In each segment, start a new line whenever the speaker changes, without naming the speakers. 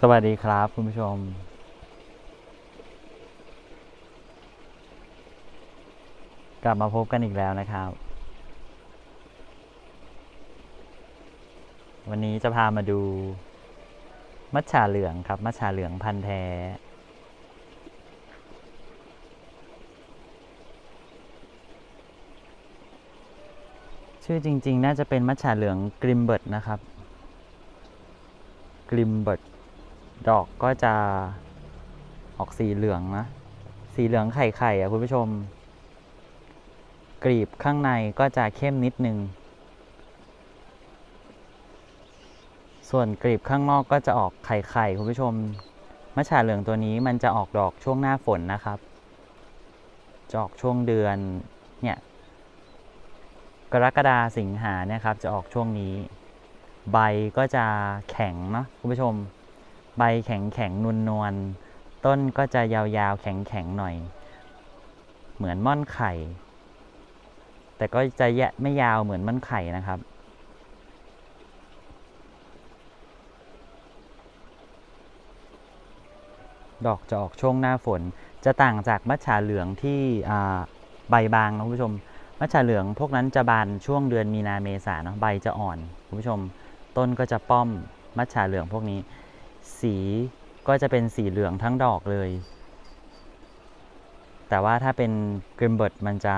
สวัสดีครับคุณผู้ชม กลับมาพบกันอีกแล้วนะครับ วันนี้จะพามาดู มัชฉาเหลืองครับ มัชฉาเหลืองพันแท้ ชื่อจริง ๆ น่าจะเป็นมัชฉาเหลืองกริมเบิร์ดนะครับ กริมเบิร์ด ดอกก็จะออกสีเหลืองนะ สีเหลืองไข่ไข่อะคุณผู้ชม กรีบข้างในก็จะเข้มนิดนึง ส่วนกรีบข้างนอกก็จะออกไข่ไข่คุณผู้ชมมะฉาเหลืองตัวนี้มันจะออกดอกช่วงหน้าฝนนะครับจะออกช่วงเดือนเนี่ยกรกฎาสิงหาเนี่ยครับจะออกช่วงนี้ ใบก็จะแข็งเนาะคุณผู้ชม ใบแข็งแข็งนวลนวลต้นก็จะยาวๆ แข็งแข็งหน่อย เหมือนม่อนไข่ แต่ก็จะแยะไม่ยาวเหมือนม่อนไข่นะครับ ดอกจะออกช่วงหน้าฝน จะต่างจากมัจฉาเหลืองที่อ่าใบบางนะคุณผู้ชม มัจฉาเหลืองพวกนั้นจะบานช่วงเดือนมีนาเมษาเนาะใบจะอ่อนคุณผู้ชม ต้นก็จะป้อมมัจฉาเหลืองพวกนี้ สีก็จะเป็นสีเหลืองทั้งดอกเลย แต่ว่าถ้าเป็นกริมเบิร์ดมันจะ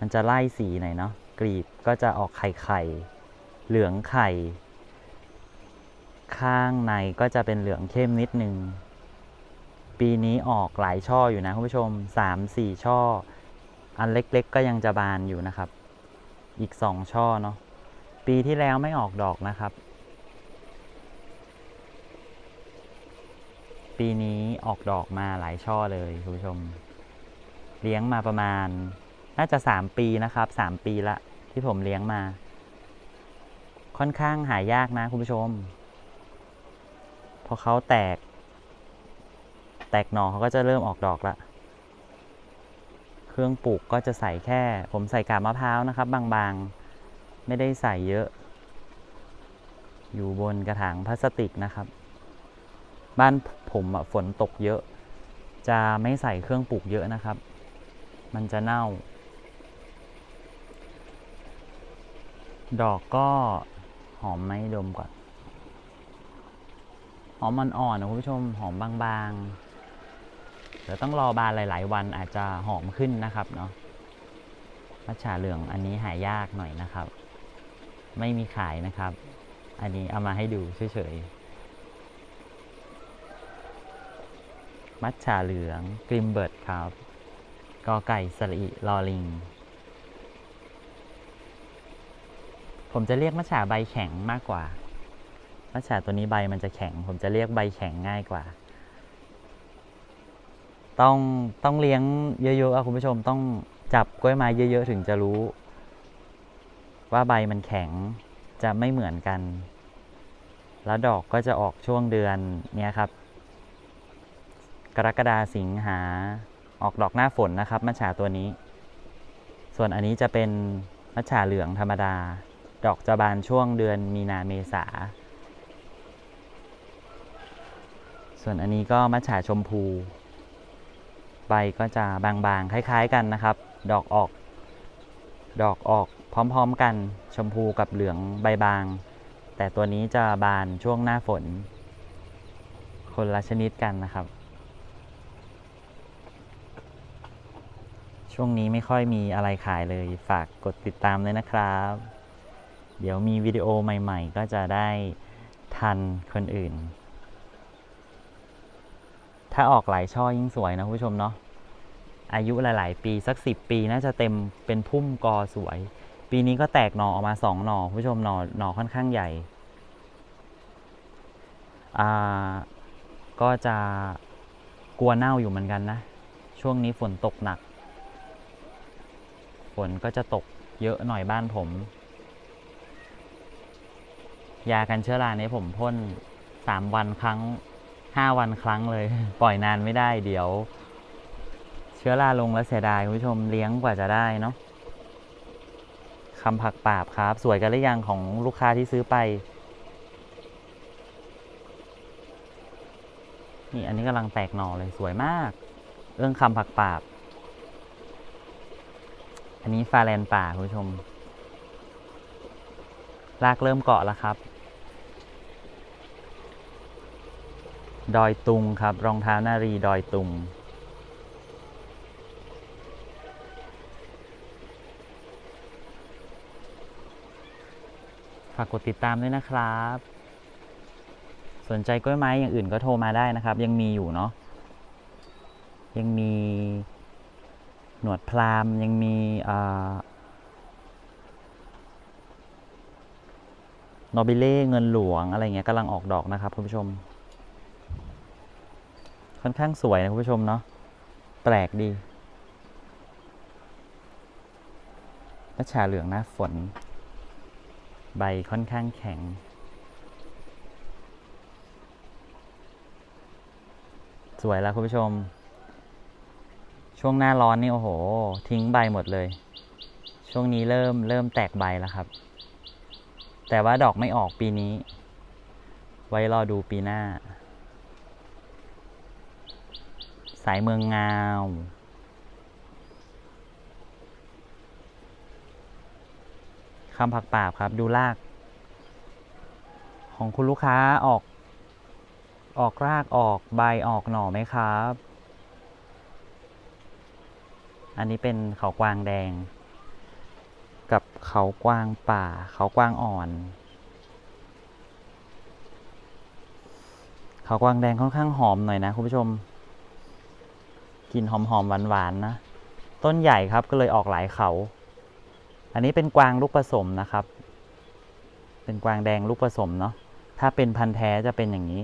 มันจะไล่สีหน่อยเนาะกรีบก็จะออกไข่ไข่ เหลืองไข่ ข้างในก็จะเป็นเหลืองเข้มนิดนึง ปีนี้ออกหลายช่ออยู่นะคุณผู้ชม 3 4 ช่อ อันเล็กๆ ก็ยังจะบานอยู่นะครับ อีก 2 ช่อเนาะปีที่แล้วไม่ออกดอกนะครับ ปีนี้ออกดอกมาหลายช่อเลยคุณผู้ชม เลี้ยงมาประมาณ น่าจะ3ปีนะครับ3ปีละที่ผมเลี้ยงมา ค่อนข้างหายากนะคุณผู้ชม พอเขาแตก แตกหน่อเขาก็จะเริ่มออกดอกละ เครื่องปลูกก็จะใส่แค่ ผมใส่กาบมะพร้าวนะครับ บางๆ ไม่ได้ใส่เยอะ อยู่บนกระถางพลาสติกนะครับ บ้านผมฝนตกเยอะ จะไม่ใส่เครื่องปลูกเยอะนะครับ มันจะเน่า ดอกก็หอมไหมดมก่อน หอมมันอ่อนนะคุณผู้ชม หอมบางๆ เดี๋ยวต้องรอบานหลาย ๆ วันอาจจะหอมขึ้นนะครับเนาะมัชฉาเหลืองอันนี้หายากหน่อยนะครับ ไม่มีขายนะครับ อันนี้เอามาให้ดูเฉยๆ มัชฉาเหลืองกริมเบิร์ดครับกอไก่สระอิลอลิง ผมจะเรียกมัชฉาใบแข็งมากกว่า มัชฉาตัวนี้ใบมันจะแข็ง ผมจะเรียกใบแข็งง่ายกว่า ต้องต้องเลี้ยงเยอะๆอะคุณผู้ชมต้องจับกล้วยไม้เยอะ ๆ ถึงจะรู้ ว่าใบมันแข็งจะไม่เหมือนกัน แล้วดอกก็จะออกช่วงเดือนเนี้ยครับ กรกฎาสิงหาออกดอกหน้าฝนนะครับมัชฉาตัวนี้ ส่วนอันนี้จะเป็นมัชฉาเหลืองธรรมดา ดอกจะบานช่วงเดือนมีนาเมษา ส่วนอันนี้ก็มัชฉาชมพู ใบก็จะบางๆ คล้ายๆกันนะครับ ดอกออก ดอกออกพร้อมๆกันชมพูกับเหลืองใบบาง แต่ตัวนี้จะบานช่วงหน้าฝน คนละชนิดกันนะครับ ช่วงนี้ไม่ค่อยมีอะไรขายเลย ฝากกดติดตามเลยนะครับ เดี๋ยวมีวิดีโอใหม่ๆ ก็จะได้ทันคนอื่น ถ้าออกหลายช่อยิ่งสวยนะผู้ชมเนาะ อายุหลาย ๆ ปีสักสิบปีน่าจะเต็มเป็นพุ่มกอสวย ปีนี้ก็แตกหน่อออกมาสองหน่อผู้ชมหน่อหน่อค่อนข้างใหญ่ อ่า ก็จะกลัวเน่าอยู่เหมือนกันนะ ช่วงนี้ฝนตกหนัก ฝนก็จะตกเยอะหน่อยบ้านผม ยากันเชื้อรานี่ยผมพ่นสามวันครั้งห้าวันครั้งเลย ปล่อยนานไม่ได้เดี๋ยว เชื้อราลงแล้วเสียดายคุณผู้ชมเลี้ยงกว่าจะได้เนาะคำผักปราบครับ สวยกันหรือยังของลูกค้าที่ซื้อไปนี่อันนี้กำลังแตกหน่อเลยสวยมากเอื้องคำผักปาบ อันนี้ฟาแลนป่าคุณผู้ชมรากเริ่มเกาะแล้วครับ ดอยตุงครับ รองเท้านารีดอยตุงฝากกดติดตามด้วยนะครับ สนใจกล้วยไม้อย่างอื่นก็โทรมาได้นะครับ ยังมีอยู่เนาะ ยังมี หนวดพรามยังมีนอบิเล่เงินหลวงอะไรเงี้ยกำลังออกดอกนะครับคุณผู้ชม ค่อนข้างสวยนะคุณผู้ชมเนาะแปลกดีนัชชาเหลืองหน้าฝน ใบค่อนข้างแข็ง สวยแล้วคุณผู้ชม ช่วงหน้าร้อนนี่โอ้โห ทิ้งใบหมดเลย ช่วงนี้เริ่มเริ่มแตกใบแล้วครับ แต่ว่าดอกไม่ออกปีนี้ ไว้รอดูปีหน้า สายเมืองงาวคำผักปาบครับ ดูราก ของคุณลูกค้าออก ออกรากออกใบออกหน่อไหมครับ อันนี้เป็นเขากวางแดง กับเขากวางป่า เขากวางอ่อน เขากวางแดงค่อนข้างหอมหน่อยนะคุณผู้ชมกลิ่นหอมหอมหวานหวานๆนะ ต้นใหญ่ครับก็เลยออกหลายเขา อันนี้เป็นกวางลูกผสมนะครับ เป็นกวางแดงลูกผสมเนาะถ้าเป็นพันธุ์แท้จะเป็นอย่างนี้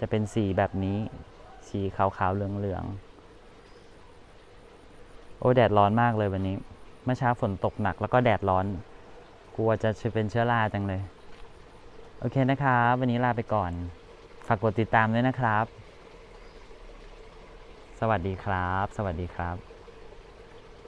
จะเป็นสีแบบนี้ สีขาวๆเหลืองๆ โอ้แดดร้อนมากเลยวันนี้ เมื่อเช้าฝนตกหนักแล้วก็แดดร้อน กลัวจะเป็นเชื้อราจังเลย โอเคนะครับวันนี้ลาไปก่อน ฝากกดติดตามด้วยนะครับ สวัสดีครับ สวัสดีครับ